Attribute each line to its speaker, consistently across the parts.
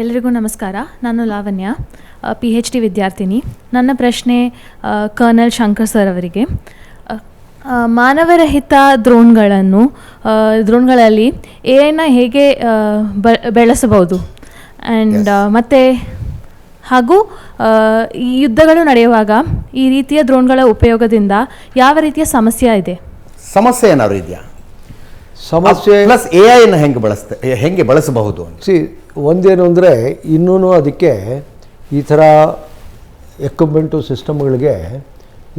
Speaker 1: ಎಲ್ರಿಗೂ ನಮಸ್ಕಾರ. ನಾನು ಲಾವಣ್ಯ ಪಿ ಹೆಚ್ ಡಿ ವಿದ್ಯಾರ್ಥಿನಿ. ನನ್ನ ಪ್ರಶ್ನೆ ಕರ್ನಲ್ ಶಂಕರ್ ಸರ್ ಅವರಿಗೆ. ಮಾನವರಹಿತ ದ್ರೋಣ್ಗಳನ್ನು ಡ್ರೋನ್ಗಳಲ್ಲಿ ದ್ರೋಣ್ಗಳಲ್ಲಿ ಏನ ಹೇಗೆ ಬ- ಬೆಳೆಸಬಹುದು? ಆ್ಯಂಡ್ ಮತ್ತು ಹಾಗೂ ಈ ಯುದ್ಧಗಳು ನಡೆಯುವಾಗ ಈ ರೀತಿಯ ದ್ರೋಣ್ಗಳ ಉಪಯೋಗದಿಂದ ಯಾವ ರೀತಿಯ ಸಮಸ್ಯೆ ಇದೆ?
Speaker 2: ಸಮಸ್ಯೆ ಏನಾದರೂ ಇದೆಯಾ?
Speaker 3: ಸಮಸ್ಯೆ
Speaker 2: ಪ್ಲಸ್ ಎ ಐನ ಹೆಂಗೆ ಬಳಸ್ತೆ ಹೆಂಗೆ ಬಳಸಬಹುದು ಅಂತ?
Speaker 3: ಸಿ ಒಂದೇನು ಅಂದರೆ ಇನ್ನೂ ಅದಕ್ಕೆ ಈ ಥರ ಎಕ್ವಿಪ್ಮೆಂಟು ಸಿಸ್ಟಮ್ಗಳಿಗೆ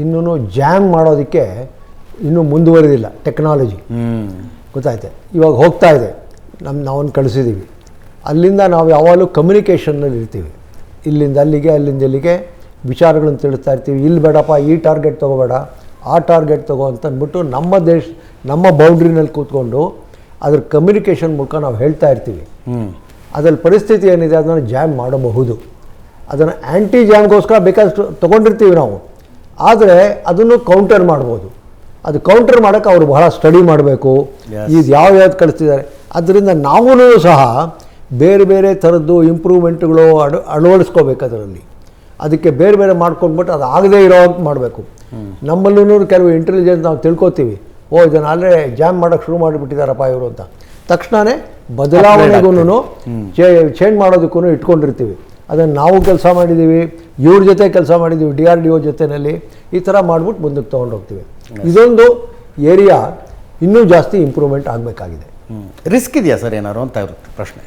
Speaker 3: ಇನ್ನೂ ಜ್ಯಾಮ್ ಮಾಡೋದಕ್ಕೆ ಇನ್ನೂ ಮುಂದುವರಿದಿಲ್ಲ ಟೆಕ್ನಾಲಜಿ ಗೊತ್ತಾಯ್ತೆ? ಇವಾಗ ಹೋಗ್ತಾ ಇದೆ. ನಮ್ಮ ನಾವನ್ನು ಕಳಿಸಿದ್ದೀವಿ ಅಲ್ಲಿಂದ ನಾವು ಯಾವಾಗಲೂ ಕಮ್ಯುನಿಕೇಷನ್ನಲ್ಲಿ ಇರ್ತೀವಿ. ಇಲ್ಲಿಂದ ಅಲ್ಲಿಗೆ ಅಲ್ಲಿಂದ ಇಲ್ಲಿಗೆ ವಿಚಾರಗಳನ್ನು ತಿಳಿಸ್ತಾ ಇರ್ತೀವಿ. ಇಲ್ಲಿ ಬೇಡಪ್ಪ ಈ ಟಾರ್ಗೆಟ್ ತೊಗೋಬೇಡ ಆ ಟಾರ್ಗೆಟ್ ತಗೋ ಅಂತ ಅಂದ್ಬಿಟ್ಟು ನಮ್ಮ ದೇಶ ನಮ್ಮ ಬೌಂಡ್ರಿನಲ್ಲಿ ಕೂತ್ಕೊಂಡು ಅದ್ರ ಕಮ್ಯುನಿಕೇಷನ್ ಮೂಲಕ ನಾವು ಹೇಳ್ತಾ ಇರ್ತೀವಿ. ಅದ್ರಲ್ಲಿ ಪರಿಸ್ಥಿತಿ ಏನಿದೆ ಅದನ್ನು ಜಾಮ್ ಮಾಡಬಹುದು. ಅದನ್ನು ಆ್ಯಂಟಿ ಜಾಮ್ಗೋಸ್ಕರ ಬೇಕಾದಷ್ಟು ತೊಗೊಂಡಿರ್ತೀವಿ ನಾವು. ಆದರೆ ಅದನ್ನು ಕೌಂಟರ್ ಮಾಡ್ಬೋದು. ಅದು ಕೌಂಟರ್ ಮಾಡೋಕ್ಕೆ ಅವರು ಬಹಳ ಸ್ಟಡಿ ಮಾಡಬೇಕು. ಇದು ಯಾವ ಯಾವ್ದು ಕಳಿಸ್ತಿದ್ದಾರೆ ಅದರಿಂದ ನಾವೂ ಸಹ ಬೇರೆ ಬೇರೆ ಥರದ್ದು ಇಂಪ್ರೂವ್ಮೆಂಟ್ಗಳು ಅಡು ಅಳವಡಿಸ್ಕೋಬೇಕು ಅದರಲ್ಲಿ. ಅದಕ್ಕೆ ಬೇರೆ ಬೇರೆ ಮಾಡ್ಕೊಂಡ್ಬಿಟ್ಟು ಅದು ಆಗದೇ ಇರೋ ಮಾಡಬೇಕು. ನಮ್ಮಲ್ಲೂ ಕೆಲವು ಇಂಟೆಲಿಜೆನ್ಸ್ ನಾವು ತಿಳ್ಕೊತೀವಿ. ಓ ಇದನ್ನು ಅಲ್ಲೇ ಜಾಮ್ ಮಾಡೋಕ್ಕೆ ಶುರು ಮಾಡಿಬಿಟ್ಟಿದ್ದಾರಪ್ಪ ಇವರು ಅಂತ. ತಕ್ಷಣವೇ ಬದಲಾವಣೆಗೂ ಚೇಂಜ್ ಮಾಡೋದಕ್ಕೂ ಇಟ್ಕೊಂಡಿರ್ತೀವಿ. ಅದನ್ನು ನಾವು ಕೆಲಸ ಮಾಡಿದ್ದೀವಿ ಇವ್ರ ಜೊತೆ ಕೆಲಸ ಮಾಡಿದ್ದೀವಿ ಡಿ ಆರ್ ಡಿ ಒ ಜೊತೆಯಲ್ಲಿ ಈ ಥರ ಮಾಡ್ಬಿಟ್ಟು ಮುಂದಕ್ಕೆ ತೊಗೊಂಡು ಹೋಗ್ತೀವಿ. ಇದೊಂದು ಏರಿಯಾ ಇನ್ನೂ ಜಾಸ್ತಿ ಇಂಪ್ರೂವ್ಮೆಂಟ್ ಆಗಬೇಕಾಗಿದೆ.
Speaker 2: ರಿಸ್ಕ್ ಇದೆಯಾ ಸರ್ ಏನಾರು ಅಂತ ಇರುತ್ತೆ ಪ್ರಶ್ನೆ.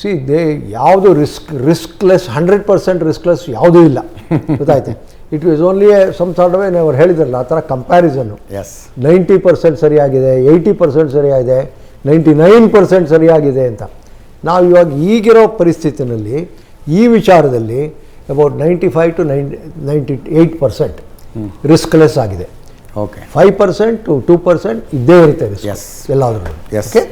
Speaker 3: ಸಿ ದೇ ಯಾವುದು risk riskless hundred percent riskless ಯಾವುದೂ ಇಲ್ಲ. ಗೊತ್ತಾಯ್ತು? It is only some sort ಅವೇ ನಾವು ಹೇಳಿದ್ರಲ್ಲ ಆ ಥರ ಕಂಪ್ಯಾರಿಸನ್ನು
Speaker 2: ಎಸ್
Speaker 3: ನೈಂಟಿ ಪರ್ಸೆಂಟ್ ಸರಿಯಾಗಿದೆ ಏಯ್ಟಿ ಪರ್ಸೆಂಟ್ ಸರಿಯಾಗಿದೆ. ನೈಂಟಿ ನೈನ್ ಪರ್ಸೆಂಟ್ ಸರಿಯಾಗಿದೆ ಅಂತ. ನಾವು ಇವಾಗ ಈಗಿರೋ ಪರಿಸ್ಥಿತಿನಲ್ಲಿ ಈ ವಿಚಾರದಲ್ಲಿ about ninety five to nine ninety eight percent riskless ಆಗಿದೆ.
Speaker 2: Okay
Speaker 3: five percent to two percent ಇದ್ದೇ ಇರುತ್ತೆ. ರಿಸ್ಕ್ ಎಲ್ಲಾದರೂ. ಓಕೆ